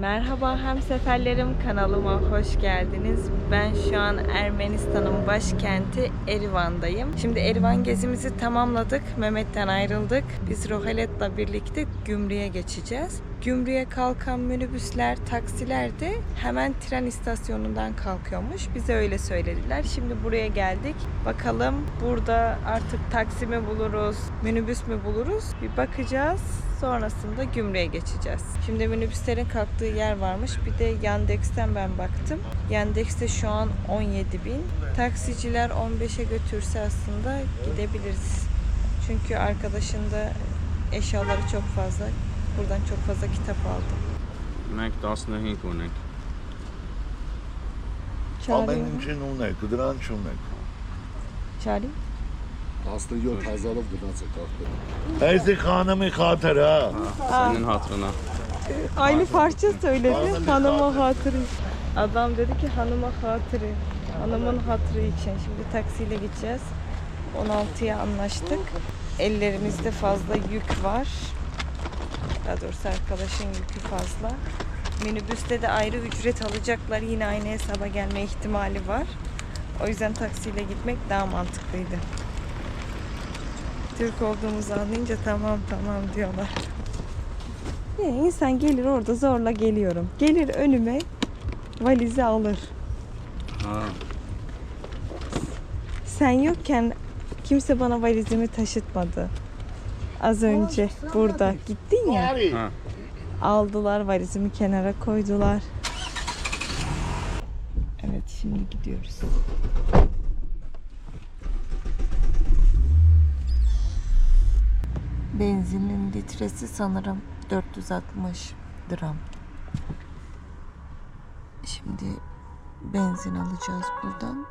Merhaba hemseferlerim kanalıma hoş geldiniz. Ben şu an Ermenistan'ın başkenti Erivan'dayım. Şimdi Erivan gezimizi tamamladık. Mehmet'ten ayrıldık. Biz Rohelet'le birlikte Gümrü'ye geçeceğiz. Gümrü'ye kalkan minibüsler, taksiler de hemen tren istasyonundan kalkıyormuş. Bize öyle söylediler. Şimdi buraya geldik. Bakalım burada artık taksi mi buluruz, minibüs mü buluruz? Bir bakacağız. Sonrasında Gümrü'ye geçeceğiz. Şimdi minibüslerin kalktığı yer varmış. Bir de Yandex'ten ben baktım. Yandex'te şu an 17 bin. Taksiciler 15'e götürse aslında gidebiliriz. Çünkü arkadaşın da eşyaları çok fazla. Buradan çok fazla kitap aldım. Մենք 15 ունենք։ Çağırayım Ամեն mı? ինչին ունեք, դրան չունեք։ Çağırayım. 17000-ով գնաց է կախտը։ Այսի խանամի խաթր, հա։ Senin hatırına. Aynı parça söyledi. Hanımın Hanıma hatırı. Adam dedi ki hanıma hatırı. Hanımın hatırı için. Şimdi taksiyle gideceğiz. 16'ya anlaştık. Ellerimizde fazla yük var. Daha doğrusu arkadaşın yükü fazla. Minibüste de ayrı ücret alacaklar. Yine aynı hesaba gelme ihtimali var. O yüzden taksiyle gitmek daha mantıklıydı. Türk olduğumuzu anlayınca tamam tamam diyorlar. Ya insan gelir orada zorla geliyorum. Gelir önüme valizi alır. Ha. Sen yokken kimse bana valizimi taşıtmadı. Az önce burada gittin ya. Ha. Aldılar valizimi kenara koydular. Evet şimdi gidiyoruz. Benzinin litresi sanırım 460 gram. Şimdi benzin alacağız buradan.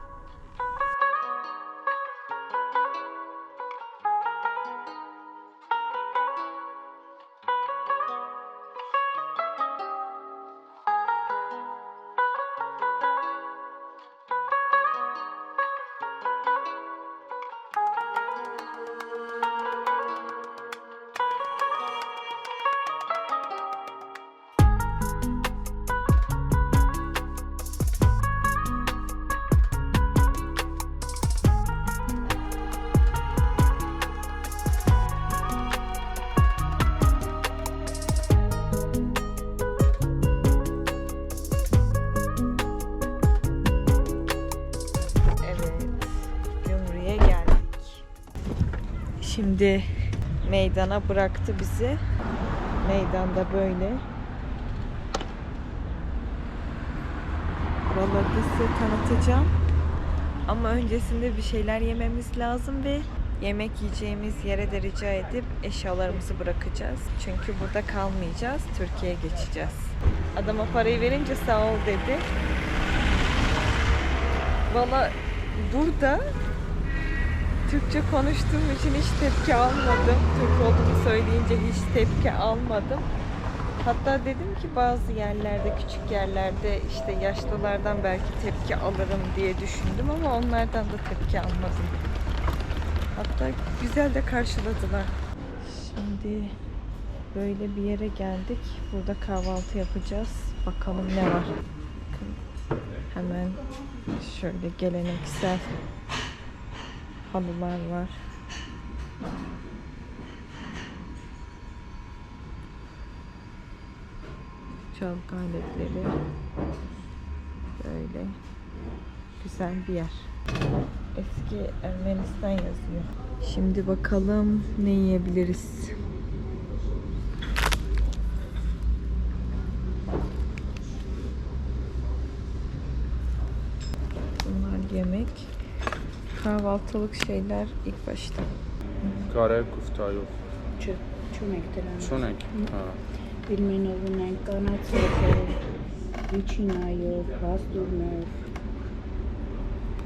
Şimdi meydana bıraktı bizi. Meydanda böyle. Buraları size tanıtacağım. Ama öncesinde bir şeyler yememiz lazım ve yemek yiyeceğimiz yere de rica edip eşyalarımızı bırakacağız. Çünkü burada kalmayacağız. Türkiye'ye geçeceğiz. Adama parayı verince sağ ol dedi. Valla burada Türkçe konuştuğum için hiç tepki almadım. Türk olduğumu söyleyince hiç tepki almadım. Hatta dedim ki bazı yerlerde, küçük yerlerde işte yaşlılardan belki tepki alırım diye düşündüm ama onlardan da tepki almadım. Hatta güzel de karşıladılar. Şimdi böyle bir yere geldik. Burada kahvaltı yapacağız. Bakalım ne var. Hemen şöyle geleneksel halılar var. Çalgı aletleri. Böyle güzel bir yer. Eski Ermenistan yazıyor. Şimdi bakalım ne yiyebiliriz. Bunlar yemek kahvaltılık şeyler ilk başta. Kare kufta yok. Çö çömektir abi. Çömek. Ha. Bilmen olunan kanat sosu, içine yok, pastırma yok.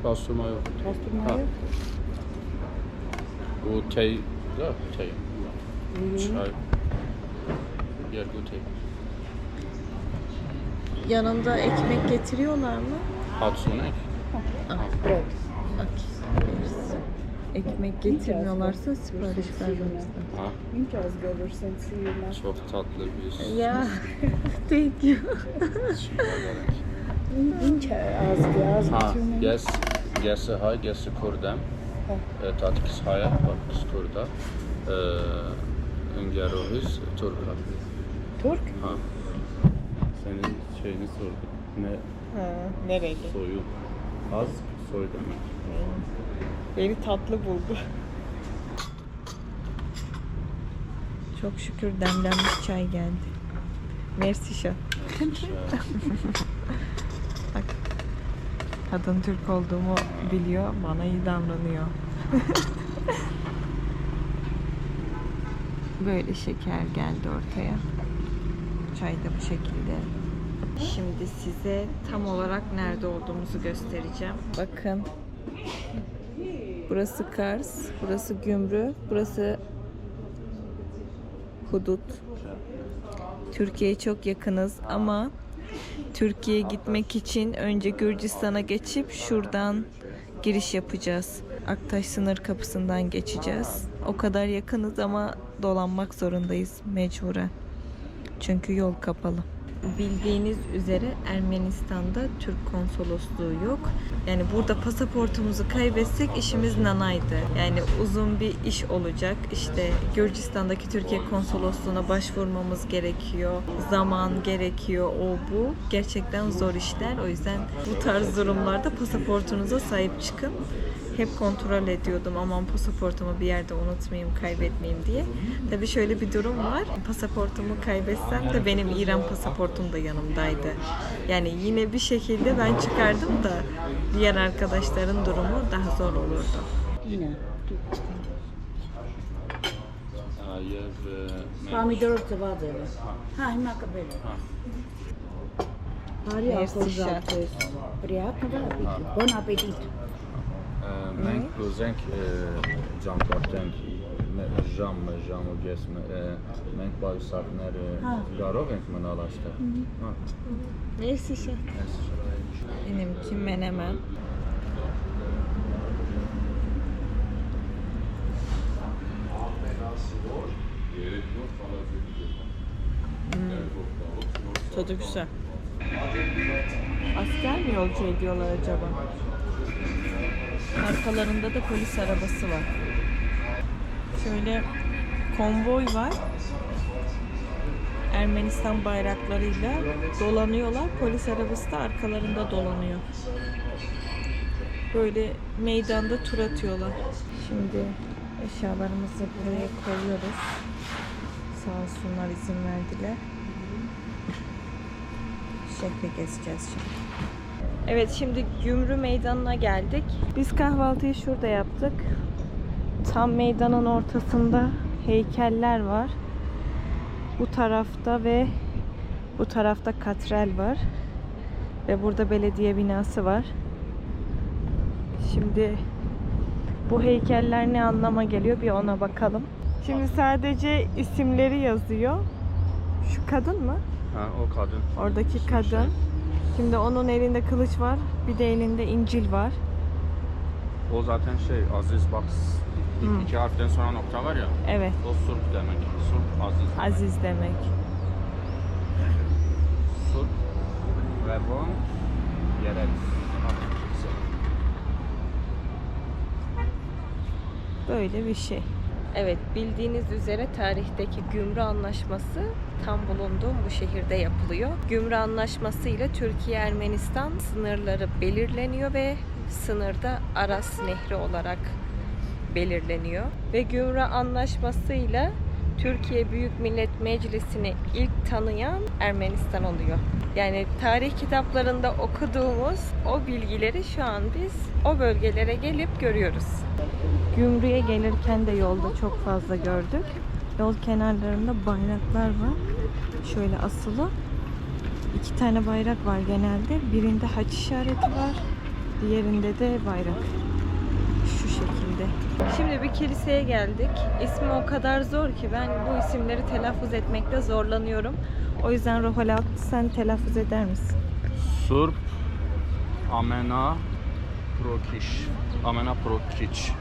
Pastırma yok. Pastırma yok. Bu tey, da tey. Çay. Yer bu tey. Yanında ekmek getiriyorlar mı? Hatsunek. Ah, bread. Okay. Ekmek getirmiyorlarsa sipariş vermemizden. Ha, çok tatlı bir Ya, thank you. Ha, yes, yes, hay, yes, kurdem. E, tatkis haya, tatkis kurda. E, Üngeroviz, Turka. Türk. Ha. Senin şeyini sordum. Ne Ha, nereli? soyu? Az soy demek. Beni tatlı buldu. Çok şükür demlenmiş çay geldi. Mersi şah. Bak. Kadın Türk olduğumu biliyor, bana iyi davranıyor. Böyle şeker geldi ortaya. Çay da bu şekilde. Şimdi size tam olarak nerede olduğumuzu göstereceğim. Bakın. Burası Kars, burası Gümrü, burası Hudut. Türkiye'ye çok yakınız ama Türkiye'ye gitmek için önce Gürcistan'a geçip şuradan giriş yapacağız. Aktaş sınır kapısından geçeceğiz. O kadar yakınız ama dolanmak zorundayız mecburen. Çünkü yol kapalı. Bildiğiniz üzere Ermenistan'da Türk konsolosluğu yok. Yani burada pasaportumuzu kaybetsek işimiz nanaydı. Yani uzun bir iş olacak. İşte Gürcistan'daki Türkiye konsolosluğuna başvurmamız gerekiyor. Zaman gerekiyor o bu. Gerçekten zor işler. O yüzden bu tarz durumlarda pasaportunuza sahip çıkın hep kontrol ediyordum aman pasaportumu bir yerde unutmayayım kaybetmeyeyim diye. Tabi şöyle bir durum var pasaportumu kaybetsem de benim İran pasaportum da yanımdaydı. Yani yine bir şekilde ben çıkardım da diğer arkadaşların durumu daha zor olurdu. Yine. Pomidor da vardı. Ha, ima kabeli. Hari ako zahtjev. Prijatno da apetita. Bon apetit Մենք կուզենք e, ճամփորդենք մե- ժամը, ժամը գես e, մենք պայուսակներ Հա։ կարող ենք մնալ այստեղ։ Հա։ Neyse şey. այս- Benimki menemen. Hmm. Tadı güzel. Asker mi yolcu ediyorlar acaba? Arkalarında da polis arabası var. Şöyle konvoy var. Ermenistan bayraklarıyla dolanıyorlar. Polis arabası da arkalarında dolanıyor. Böyle meydanda tur atıyorlar. Şimdi eşyalarımızı buraya koyuyoruz. Sağ olsunlar izin verdiler. Şehri gezeceğiz şimdi. Evet şimdi Gümrü Meydanı'na geldik. Biz kahvaltıyı şurada yaptık. Tam meydanın ortasında heykeller var. Bu tarafta ve bu tarafta katral var. Ve burada belediye binası var. Şimdi bu heykeller ne anlama geliyor bir ona bakalım. Şimdi sadece isimleri yazıyor. Şu kadın mı? Ha, o kadın. Oradaki kadın. Şimdi onun elinde kılıç var. Bir de elinde İncil var. O zaten şey Aziz bak Hı. iki harften sonra nokta var ya. Evet. O Surp demek. Surp Aziz. demek. Aziz demek. Surp ve bu yerel. Böyle bir şey. Evet bildiğiniz üzere tarihteki Gümrü Anlaşması tam bulunduğum bu şehirde yapılıyor. Gümrü Anlaşması ile Türkiye-Ermenistan sınırları belirleniyor ve sınırda Aras Nehri olarak belirleniyor. Ve Gümrü Anlaşması ile Türkiye Büyük Millet Meclisi'ni ilk tanıyan Ermenistan oluyor. Yani tarih kitaplarında okuduğumuz o bilgileri şu an biz o bölgelere gelip görüyoruz. Gümrüğe gelirken de yolda çok fazla gördük. Yol kenarlarında bayraklar var. Şöyle asılı. İki tane bayrak var genelde. Birinde haç işareti var. Diğerinde de bayrak. Şimdi bir kiliseye geldik. İsmi o kadar zor ki ben bu isimleri telaffuz etmekte zorlanıyorum. O yüzden Rohalat sen telaffuz eder misin? Surp Amena Prokiş. Amena Prokiç.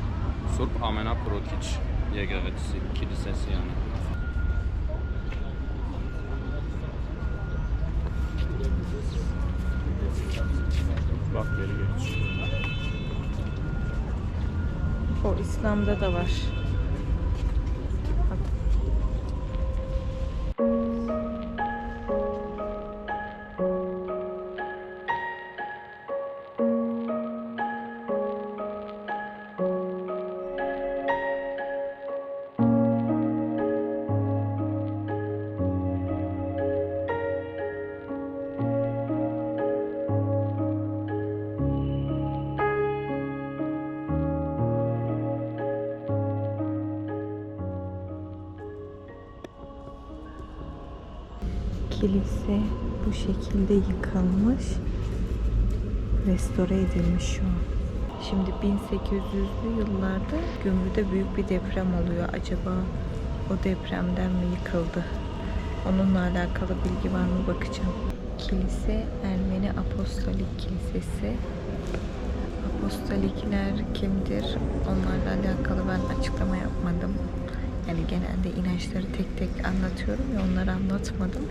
Surp Amenaporokiç Yegeveti Kilisesi yani. O İslam'da da var. Kilise bu şekilde yıkılmış, restore edilmiş şu an. Şimdi 1800'lü yıllarda Gümrü'de büyük bir deprem oluyor. Acaba o depremden mi yıkıldı? Onunla alakalı bilgi var mı bakacağım. Kilise Ermeni Apostolik Kilisesi. Apostolikler kimdir? Onlarla alakalı ben açıklama yapmadım. Yani genelde inançları tek tek anlatıyorum ya onları anlatmadım.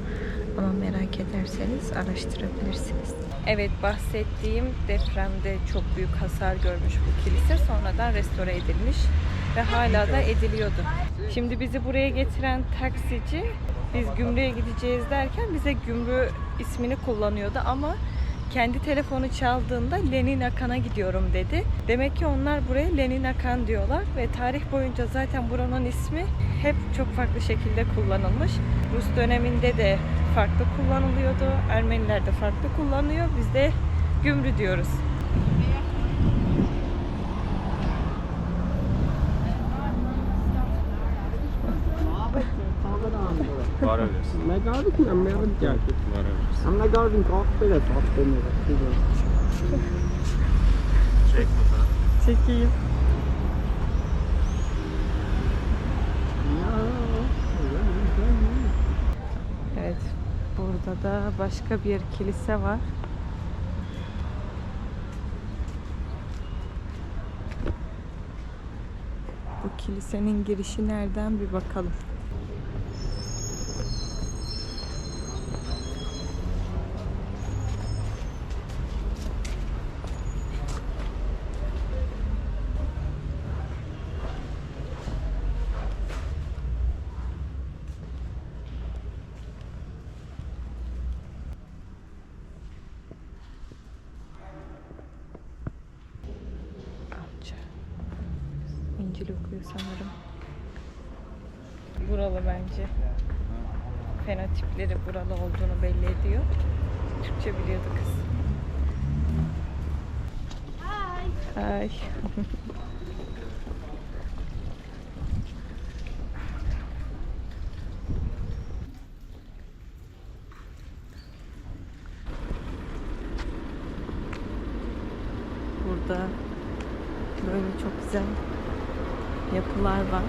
Ama merak ederseniz araştırabilirsiniz. Evet bahsettiğim depremde çok büyük hasar görmüş bu kilise. Sonradan restore edilmiş ve hala da ediliyordu. Şimdi bizi buraya getiren taksici biz gümrüğe gideceğiz derken bize gümrüğü ismini kullanıyordu ama kendi telefonu çaldığında Lenin Akan'a gidiyorum dedi. Demek ki onlar buraya Lenin Akan diyorlar ve tarih boyunca zaten buranın ismi hep çok farklı şekilde kullanılmış. Rus döneminde de farklı kullanılıyordu. Ermeniler de farklı kullanıyor. Biz de gümrü diyoruz. Var öylesin. Man Garvin, I'm Melvin Jacket. Var öylesin. I'm not Garvin Cockpit, that's what's been Çekeyim. Evet. Burada da başka bir kilise var. Bu kilisenin girişi nereden bir bakalım. İncil okuyor sanırım. Buralı bence. Fenotipleri buralı olduğunu belli ediyor. Türkçe biliyordu kız. Ay. Burada böyle çok güzel yapılar var.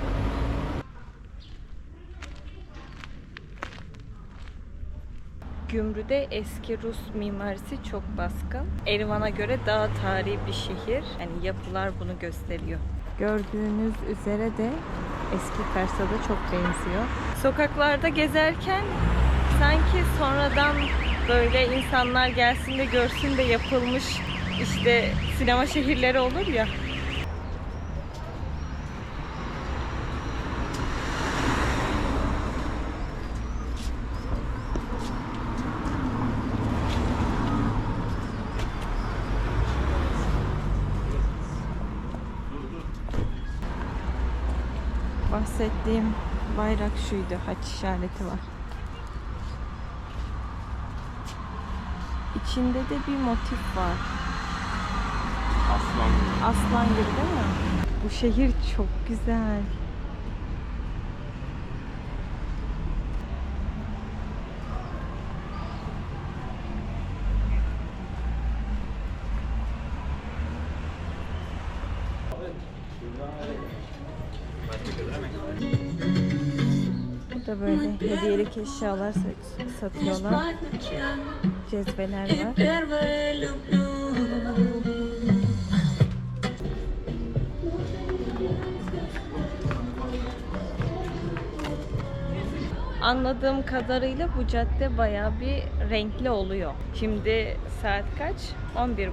Gümrü'de eski Rus mimarisi çok baskın. Erivan'a göre daha tarihi bir şehir. Yani yapılar bunu gösteriyor. Gördüğünüz üzere de eski Kars'a da çok benziyor. Sokaklarda gezerken sanki sonradan böyle insanlar gelsin de görsün de yapılmış işte sinema şehirleri olur ya. Bahsettiğim bayrak şuydu. Haç işareti var. İçinde de bir motif var. Aslan. Aslan gibi değil mi? Bu şehir çok güzel. Hediyelik eşyalar satıyorlar. Cezveler var. Anladığım kadarıyla bu cadde baya bir renkli oluyor. Şimdi saat kaç? 11.30.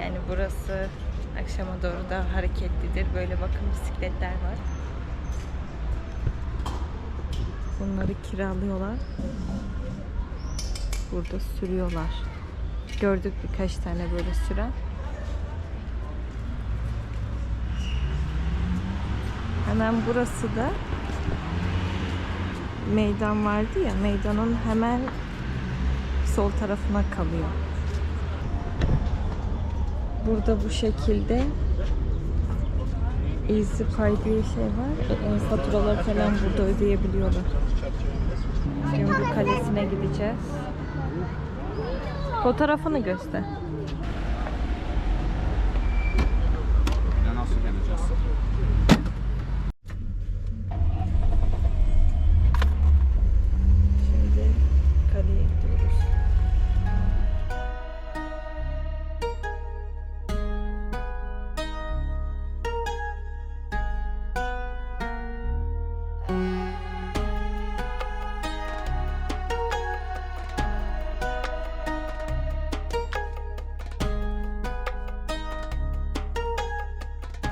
Yani burası akşama doğru da hareketlidir. Böyle bakın bisikletler var. Bunları kiralıyorlar. Burada sürüyorlar. Gördük birkaç tane böyle süren. Hemen burası da meydan vardı ya meydanın hemen sol tarafına kalıyor. Burada bu şekilde Easy Pay diye şey var. E, faturaları falan burada ödeyebiliyorlar. Gümrük Kalesi'ne gideceğiz. Fotoğrafını göster.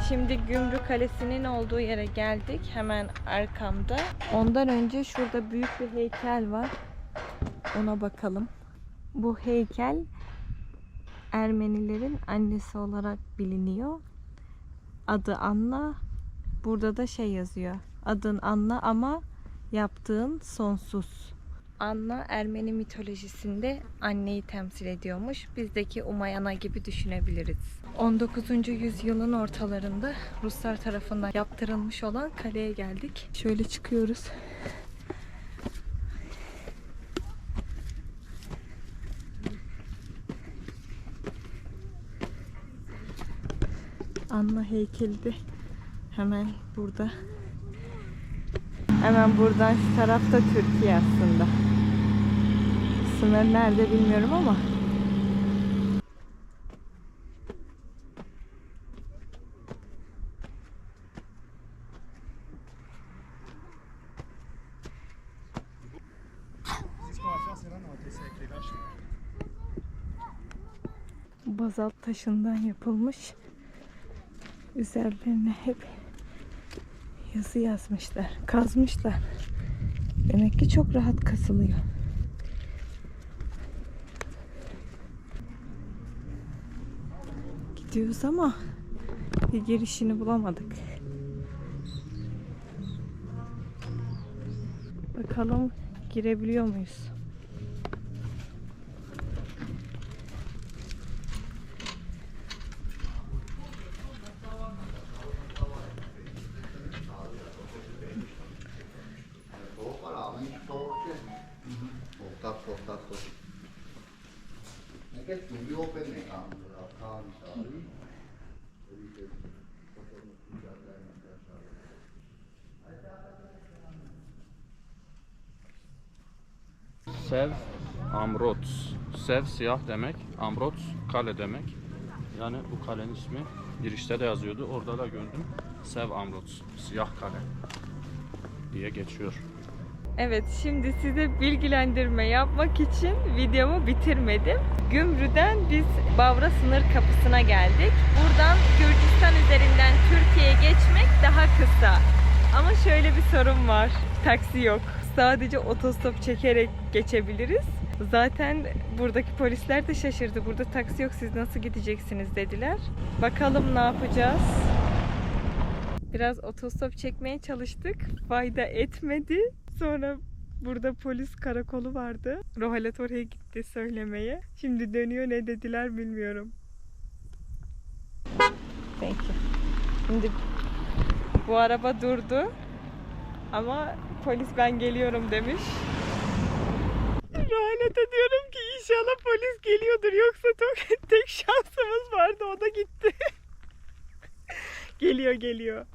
Şimdi Gümrük Kalesi'nin olduğu yere geldik. Hemen arkamda. Ondan önce şurada büyük bir heykel var. Ona bakalım. Bu heykel Ermenilerin annesi olarak biliniyor. Adı Anna. Burada da şey yazıyor. Adın Anna ama yaptığın sonsuz. Anna Ermeni mitolojisinde anneyi temsil ediyormuş. Bizdeki Umayana gibi düşünebiliriz. 19. yüzyılın ortalarında Ruslar tarafından yaptırılmış olan kaleye geldik. Şöyle çıkıyoruz. Anna heykeli de hemen burada. Hemen buradan şu tarafta Türkiye aslında. Sınır nerede bilmiyorum ama. Bazalt taşından yapılmış. Üzerlerine hep yazı yazmışlar, kazmışlar. Demek ki çok rahat kasılıyor. Gidiyoruz ama bir girişini bulamadık. Bakalım girebiliyor muyuz? Sev Amrots. Sev siyah demek. Amrots kale demek. Yani bu kalenin ismi girişte de yazıyordu. Orada da gördüm. Sev Amrots. Siyah kale diye geçiyor. Evet şimdi size bilgilendirme yapmak için videomu bitirmedim. Gümrü'den biz Bavra sınır kapısına geldik. Buradan Gürcistan üzerinden Türkiye'ye geçmek daha kısa. Ama şöyle bir sorun var. Taksi yok. Sadece otostop çekerek geçebiliriz. Zaten buradaki polisler de şaşırdı. Burada taksi yok siz nasıl gideceksiniz dediler. Bakalım ne yapacağız. Biraz otostop çekmeye çalıştık. Fayda etmedi. Sonra burada polis karakolu vardı. Rohalet oraya gitti söylemeye. Şimdi dönüyor ne dediler bilmiyorum. Thank you. Şimdi bu araba durdu. Ama polis ben geliyorum demiş. Rohalet'e diyorum ki inşallah polis geliyordur yoksa tek, tek şansımız vardı o da gitti. geliyor geliyor.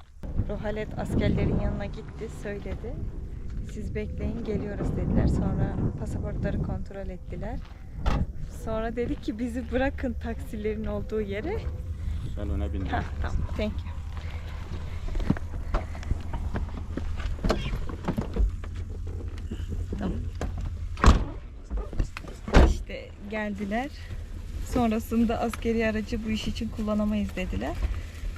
Rohalet askerlerin yanına gitti söyledi. Siz bekleyin geliyoruz dediler. Sonra pasaportları kontrol ettiler. Sonra dedi ki bizi bırakın taksilerin olduğu yere. Sen öne bindin. Ha, tamam. Thank you. Geldiler. Sonrasında askeri aracı bu iş için kullanamayız dediler.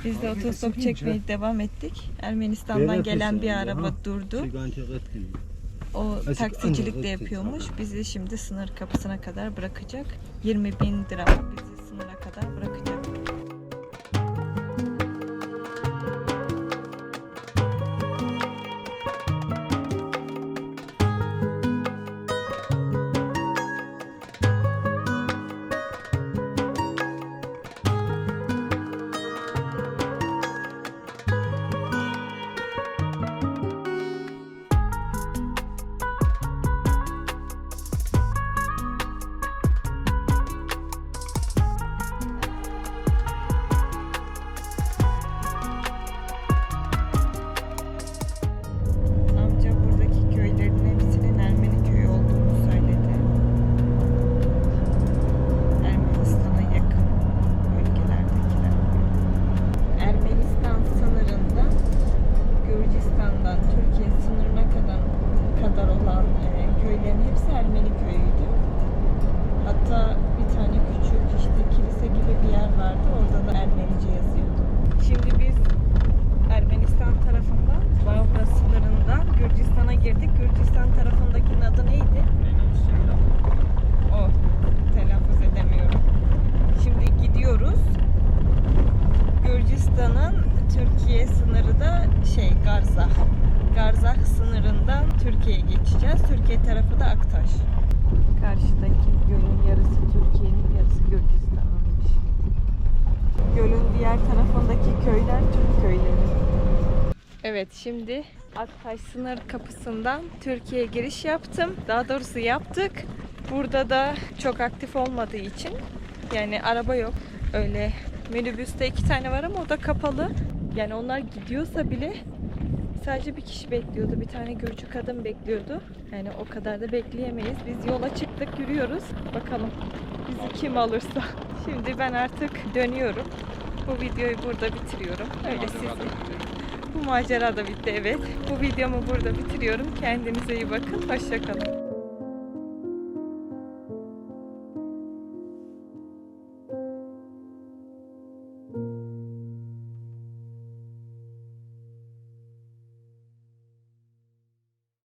Biz de otostop çekmeye devam ettik. Ermenistan'dan gelen bir araba durdu. O taksicilik de yapıyormuş. Bizi şimdi sınır kapısına kadar bırakacak. 20 bin dirham bizi da Aktaş. Karşıdaki gölün yarısı Türkiye'nin yarısı Gürcistan'ınmış. Gölün diğer tarafındaki köyler Türk köyleri. Evet şimdi Aktaş sınır kapısından Türkiye'ye giriş yaptım. Daha doğrusu yaptık. Burada da çok aktif olmadığı için yani araba yok. Öyle minibüste iki tane var ama o da kapalı. Yani onlar gidiyorsa bile sadece bir kişi bekliyordu. Bir tane Gürcü kadın bekliyordu. Yani o kadar da bekleyemeyiz. Biz yola çıktık yürüyoruz. Bakalım bizi kim alırsa. Şimdi ben artık dönüyorum. Bu videoyu burada bitiriyorum. Öyle siz bu macera da bitti evet. Bu videomu burada bitiriyorum. Kendinize iyi bakın. Hoşçakalın.